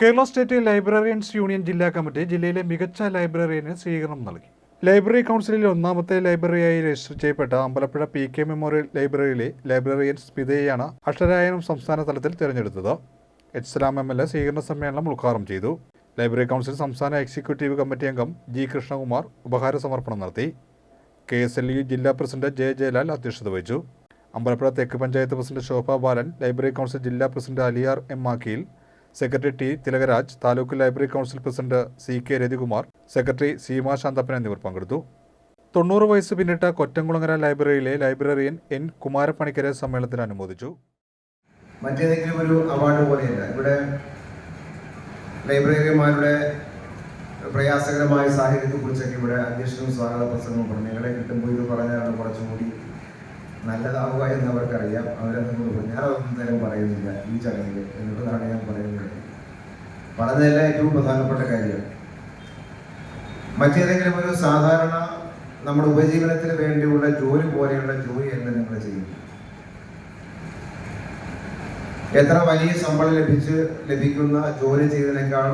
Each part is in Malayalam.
കേരള സ്റ്റേറ്റ് ലൈബ്രറിയൻസ് യൂണിയൻ ജില്ലാ കമ്മിറ്റി ജില്ലയിലെ മികച്ച ലൈബ്രറിയന് സ്വീകരണം നൽകി. ലൈബ്രറി കൗൺസിലിൽ ഒന്നാമത്തെ ലൈബ്രറിയായി രജിസ്റ്റർ ചെയ്യപ്പെട്ട അമ്പലപ്പുഴ പി കെ മെമ്മോറിയൽ ലൈബ്രറിയിലെ ലൈബ്രറിയൻ സ്മിതയെയാണ് അക്ഷരായനം സംസ്ഥാന തലത്തിൽ തിരഞ്ഞെടുത്തത്. H Salam M L A സ്വീകരണ സമ്മേളനം ഉദ്ഘാടനം ചെയ്തു. ലൈബ്രറി കൗൺസിൽ സംസ്ഥാന എക്സിക്യൂട്ടീവ് കമ്മിറ്റി അംഗം ജി കൃഷ്ണകുമാർ ഉപഹാര സമർപ്പണം നടത്തി. കെ എസ് എൽ യു ജില്ലാ പ്രസിഡന്റ് ജെ ജയലാൽ അധ്യക്ഷത വഹിച്ചു. അമ്പലപ്പുഴ തെക്ക് panchayat president Shobha Balan library council ജില്ലാ president Aliyar M Makkeel secretary T Thilakaraj taluk library council president C K Rathikumar secretary Seema Shanthappan എന്നിവർ പങ്കെടുത്തു. തൊണ്ണൂറ് വയസ്സ് പിന്നിട്ട കൊറ്റംകുളങ്ങര ലൈബ്രറിയിലെ ലൈബ്രറിയൻ എൻ കുമാരപ്പണിക്കരെ സമ്മേളനത്തിന് അനുമോദിച്ചു. മറ്റേതെങ്കിലും ഒരു അവാർഡ് പോലെയല്ല. ഇവിടെ ലൈബ്രറിമാരുടെ പ്രയാസകരമായ സാഹചര്യത്തെക്കുറിച്ചൊക്കെ ഇവിടെ അധ്യക്ഷനും സ്വാഗത പ്രസംഗവും പറഞ്ഞു. ഞങ്ങളെ കിട്ടുമ്പോൾ ഇത് പറഞ്ഞാണ് കുറച്ചും കൂടി നല്ലതാവുക എന്ന് അവർക്കറിയാം പറഞ്ഞു ഞാനതൊന്നും നേരം പറയുന്നില്ല ഈ ചടങ്ങിൽ. എന്നുള്ളതാണ് ഞാൻ പറയുന്നത്. പറഞ്ഞതല്ല ഏറ്റവും പ്രധാനപ്പെട്ട കാര്യം. മറ്റേതെങ്കിലും ഒരു സാധാരണ നമ്മുടെ ഉപജീവനത്തിന് വേണ്ടിയുള്ള ജോലി പോലെയുള്ള ജോലിയല്ല നിങ്ങൾ ചെയ്യുന്നത് എത്ര വലിയ ശമ്പളം ലഭിച്ച് ലഭിക്കുന്ന ജോലി ചെയ്തതിനേക്കാൾ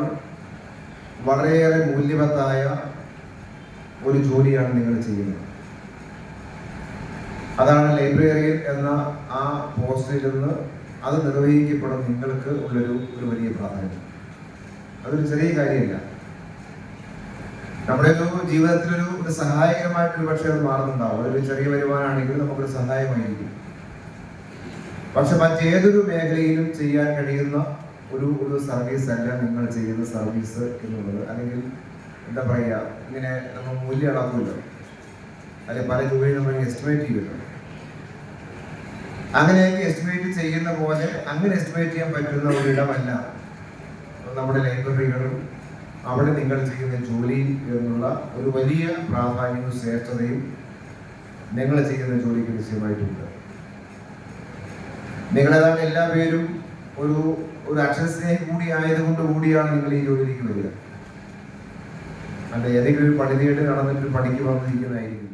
വളരെയേറെ മൂല്യവത്തായ ഒരു ജോലിയാണ് നിങ്ങൾ ചെയ്യുന്നത്. അതാണ് ലൈബ്രറിയൻ എന്ന ആ പോസ്റ്റിൽ നിന്ന് അത് നിർവഹിക്കപ്പെടും നിങ്ങൾക്ക് ഉള്ളൊരു ഒരു വലിയ പ്രാധാന്യം. അതൊരു ചെറിയ കാര്യമില്ല. നമ്മുടെ ഒരു ജീവിതത്തിലൊരു ഒരു സഹായകരമായിട്ടൊരു പക്ഷേ അത് മാറുന്നുണ്ടാവും. ഒരു ചെറിയ വരുമാനമാണെങ്കിൽ നമുക്കൊരു സഹായമായിരിക്കും. പക്ഷെ മറ്റേതൊരു മേഖലയിലും ചെയ്യാൻ കഴിയുന്ന ഒരു ഒരു സർവീസ് അല്ല നിങ്ങൾ ചെയ്യുന്ന സർവീസ് എന്നുള്ളത്. അല്ലെങ്കിൽ എന്താ പറയുക ഇങ്ങനെ നമ്മൾ മൂല്യം അളക്കുമല്ലോ അല്ലെങ്കിൽ പല രൂപയും നമ്മൾ എസ്റ്റിമേറ്റ് ചെയ്തിട്ടുണ്ട്. അങ്ങനെയൊക്കെ എസ്റ്റിമേറ്റ് ചെയ്യുന്ന പോലെ അങ്ങനെ എസ്റ്റിമേറ്റ് ചെയ്യാൻ പറ്റുന്ന ഒരു ഇടമല്ല നമ്മുടെ ലൈബ്രറികളും അവിടെ നിങ്ങൾ ചെയ്യുന്ന ജോലി എന്നുള്ള ഒരു വലിയ പ്രാധാന്യവും ശ്രേഷ്ഠതയും നിങ്ങൾ ചെയ്യുന്ന ജോലിക്ക് വിഷയമായിട്ടുണ്ട് നിങ്ങളേതാണ് എല്ലാ പേരും ഒരു ഒരു അക്ഷരസ്നേഹി കൂടി ആയതുകൊണ്ട് കൂടിയാണ് നിങ്ങൾ ഈ ജോലിയിലേക്ക് വരിക അല്ല ഏതെങ്കിലും ഒരു പണിതീട്ട് നടന്നിട്ട് പണിക്ക് വന്നിരിക്കുന്നതായിരിക്കും